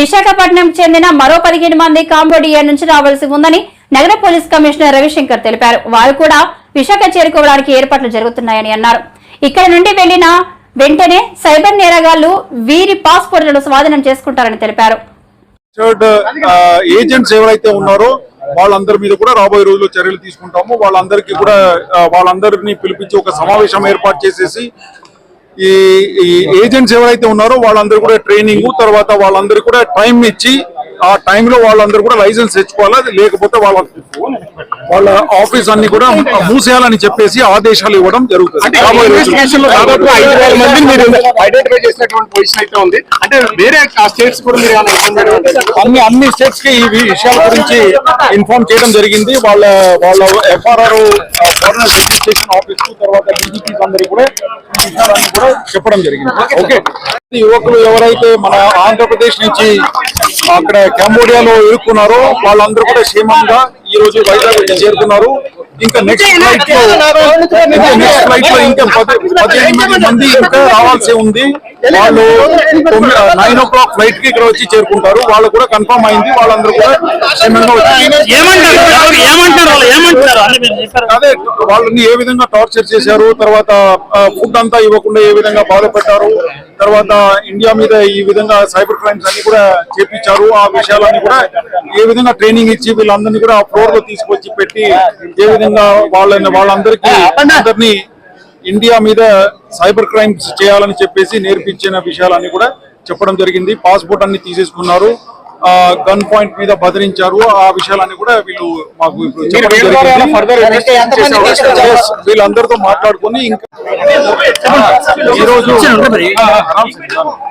విశాఖపట్నం చెందిన మరో పదిహేను మంది కాంబోడియా నుంచి రావాల్సి ఉందని నగర పోలీస్ కమిషనర్ రవిశంకర్ తెలిపారు. వారు కూడా విశాఖ చేరుకోవడానికి ఏర్పాట్లు జరుగుతున్నాయని అన్నారు. ఇక్కడ నుండి వెళ్ళిన వెంటనే సైబర్ నేరగాళ్ళు వీరి పాస్పోర్ట్లను స్వాధీనం చేసుకుంటారని తెలిపారు. ఏజెంట్స్ ఎవరైతే ఉన్నారో వాళ్ళందరి మీద కూడా రాబోయే రోజుల్లో చర్యలు తీసుకుంటాము. వాళ్ళందరికీ కూడా వాళ్ళందరినీ పిలిపించి ఒక సమావేశం ఏర్పాటు చేసేసి ఈ ఈ ఏజెంట్స్ ఎవరైతే ఉన్నారో వాళ్ళందరూ కూడా ట్రైనింగ్ తర్వాత వాళ్ళందరికీ కూడా టైం ఇచ్చి ఆ టైంలో వాళ్ళందరూ కూడా లైసెన్స్ తెచ్చుకోవాలి? అది లేకపోతే వాళ్ళ వాళ్ళ ఆఫీస్ అన్ని కూడా మూసేయాలని చెప్పేసి ఆదేశాలు ఇవ్వడం జరుగుతుంది. లో? అన్ని అన్ని స్టేట్స్కి ఈ విషయాల గురించి ఇన్ఫార్మ్ చేయడం జరిగింది. వాళ్ళ వాళ్ళ ఎఫ్ఆర్ఆర్ రిజిస్ట్రేషన్ ఆఫీస్ తర్వాత డీజీపీస్ అందరికి కూడా విషయాలన్నీ కూడా చెప్పడం జరిగింది. ఓకే. యువకులు ఎవరైతే మన ఆంధ్రప్రదేశ్ నుంచి అక్కడ కంబోడియాలో ఇరుక్కున్నారో వాళ్ళందరూ కూడా క్షేమంగా ఈ రోజు వైజాగ్ చేరుకున్నారు. ఇంకా నెక్స్ట్ ఫ్లైట్లో నెక్స్ట్ ఫ్లైట్లో ఇంకా పది పద్దెనిమిది మంది ఇంకా రావాల్సి ఉంది వాళ్ళు నైన్ ఓ క్లాక్ ఫ్లైట్కి ఇక్కడ వచ్చి చేరుకుంటారు వాళ్ళు కూడా కన్ఫర్మ్ అయింది వాళ్ళందరూ కూడా అదే వాళ్ళని ఏ విధంగా టార్చర్ చేశారు తర్వాత ఫుడ్ అంతా ఇవ్వకుండా ఏ విధంగా బాధపెట్టారు తర్వాత ఇండియా మీద ఈ విధంగా సైబర్ క్రైమ్స్ అన్ని కూడా చేపించారు ఆ విషయాలన్నీ కూడా ఏ విధంగా ట్రైనింగ్ ఇచ్చి వీళ్ళందరినీ కూడా ఫ్లోర్లో తీసుకొచ్చి పెట్టి ఏ విధంగా వాళ్ళని వాళ్ళందరికీ అందరినీ ఇండియా మీద సైబర్ క్రైమ్స్ చేయాలని చెప్పేసి నేర్పించిన విషయాలన్నీ కూడా చెప్పడం జరిగింది. పాస్పోర్ట్ అన్ని తీసేసుకున్నారు. గన్ పాయింట్ మీద బదిలించారు. ఆ విషయాలన్నీ కూడా వీళ్ళు మాకు వీళ్ళందరితో మాట్లాడుకొని ఇంకా ఈ రోజు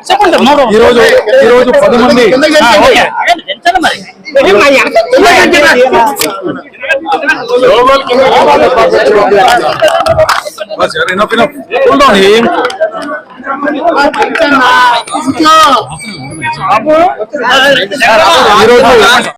చెప్పండి. మూడు ఈ రోజు ఈ రోజు పది మంది. ఎంతనా మరి బస్ యార్, enough, enough. Hold on, him. ఈ రోజు